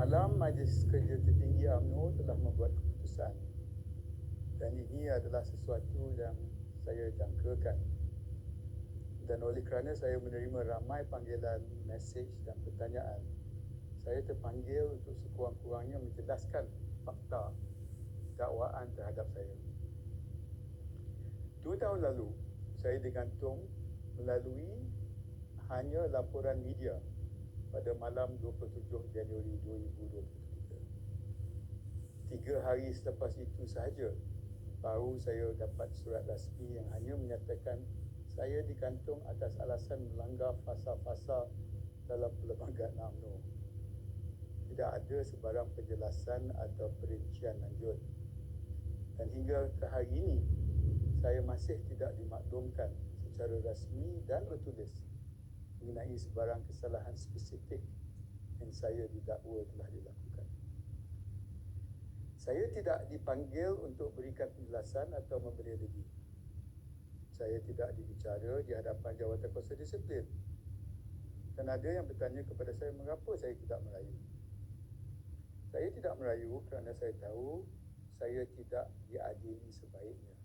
Semalam Majlis Kerja Tertinggi UMNO telah membuat keputusan dan ini adalah sesuatu yang saya jangkakan. Dan oleh kerana saya menerima ramai panggilan, mesej dan pertanyaan, saya terpanggil untuk sekurang-kurangnya menjelaskan fakta dakwaan terhadap saya. Dua tahun lalu, saya digantung melalui hanya laporan media pada malam 27 Januari 2023. Tiga hari selepas itu sahaja, baru saya dapat surat rasmi yang hanya menyatakan saya digantung atas alasan melanggar fasa-fasa dalam perlembagaan UMNO. Tidak ada sebarang penjelasan atau perincian lanjut. Dan hingga ke hari ini, saya masih tidak dimaklumkan secara rasmi dan bertulis mengenai sebarang kesalahan spesifik yang saya didakwa telah dilakukan. Saya tidak dipanggil untuk berikan penjelasan atau memberi legi. Saya tidak dibicara di hadapan jawatan kuasa disiplin. Dan ada yang bertanya kepada saya mengapa saya tidak merayu. Saya tidak merayu kerana saya tahu saya tidak diadili sebaiknya.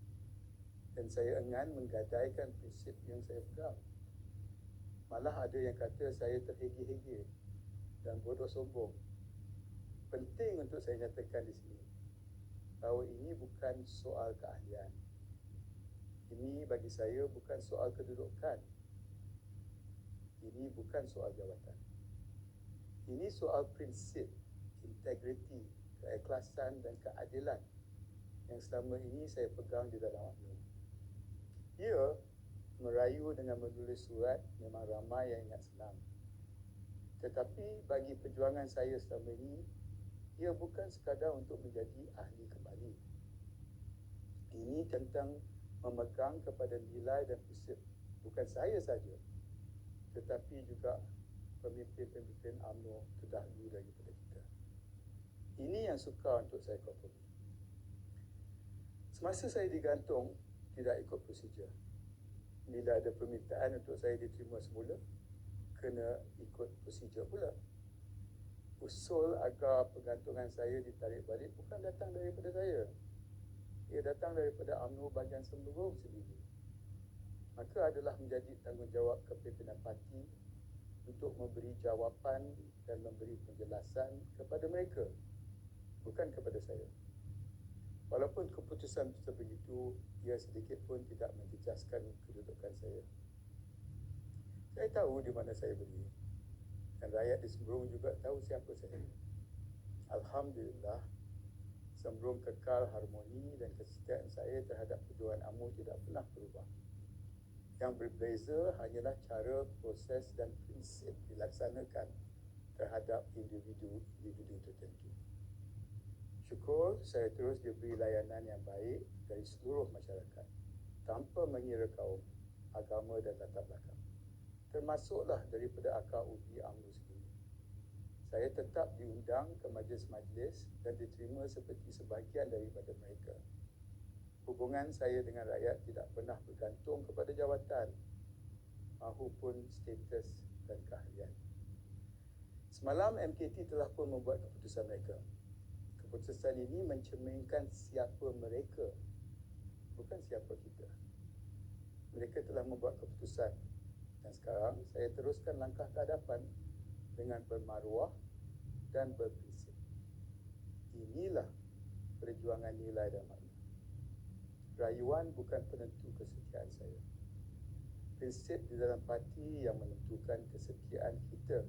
Dan saya enggan menggadaikan prinsip yang saya pegang. Malah ada yang kata saya terhege-hege dan bodoh sombong. Penting untuk saya nyatakan di sini bahawa ini bukan soal keahlian. Ini bagi saya bukan soal kedudukan. Ini bukan soal jawatan. Ini soal prinsip, integriti, keikhlasan dan keadilan yang selama ini saya pegang di dalam UMNO. Ya, merayu dengan menulis surat memang ramai yang ingat senang. Tetapi bagi perjuangan saya selama ini, ia bukan sekadar untuk menjadi ahli kembali. Ini tentang memegang kepada nilai dan prinsip bukan saya saja tetapi juga pemimpin-pemimpin UMNO terdahulu daripada kita. Ini yang suka untuk saya kompromi. Semasa saya digantung, tidak ikut prosedur. Bila ada permintaan untuk saya diterima semula, kena ikut prosedur pula. Usul agar penggantungan saya ditarik balik bukan datang daripada saya. Ia datang daripada UMNO bahagian Semerung sendiri. Maka adalah menjadi tanggungjawab kepimpinan parti untuk memberi jawapan dan memberi penjelasan kepada mereka, bukan kepada saya. Walaupun keputusan sebegitu, ia sedikit pun tidak menjejaskan kedudukan saya. Saya tahu di mana saya berdiri. Dan rakyat di Sembrung juga tahu siapa saya. Alhamdulillah, Sembrung kekal harmoni dan kesetiaan saya terhadap perjuangan AMU tidak pernah berubah. Yang berbeza hanyalah cara, proses dan prinsip dilaksanakan terhadap individu-individu tertentu. Syukur saya terus diberi layanan yang baik dari seluruh masyarakat tanpa mengira kaum, agama dan latar belakang. Termasuklah daripada akar ubi UMNO sendiri. Saya tetap diundang ke majlis-majlis dan diterima seperti sebahagian daripada mereka. Hubungan saya dengan rakyat tidak pernah bergantung kepada jawatan mahupun status dan keahlian. Semalam MKT telah pun membuat keputusan mereka keputusan ini mencerminkan siapa mereka bukan siapa kita. Mereka telah membuat keputusan. Dan sekarang saya teruskan langkah ke hadapan dengan bermaruah dan berprinsip. Inilah perjuangan nilai dan makna. Rayuan bukan penentu kesetiaan saya. Prinsip di dalam parti yang menentukan kesetiaan kita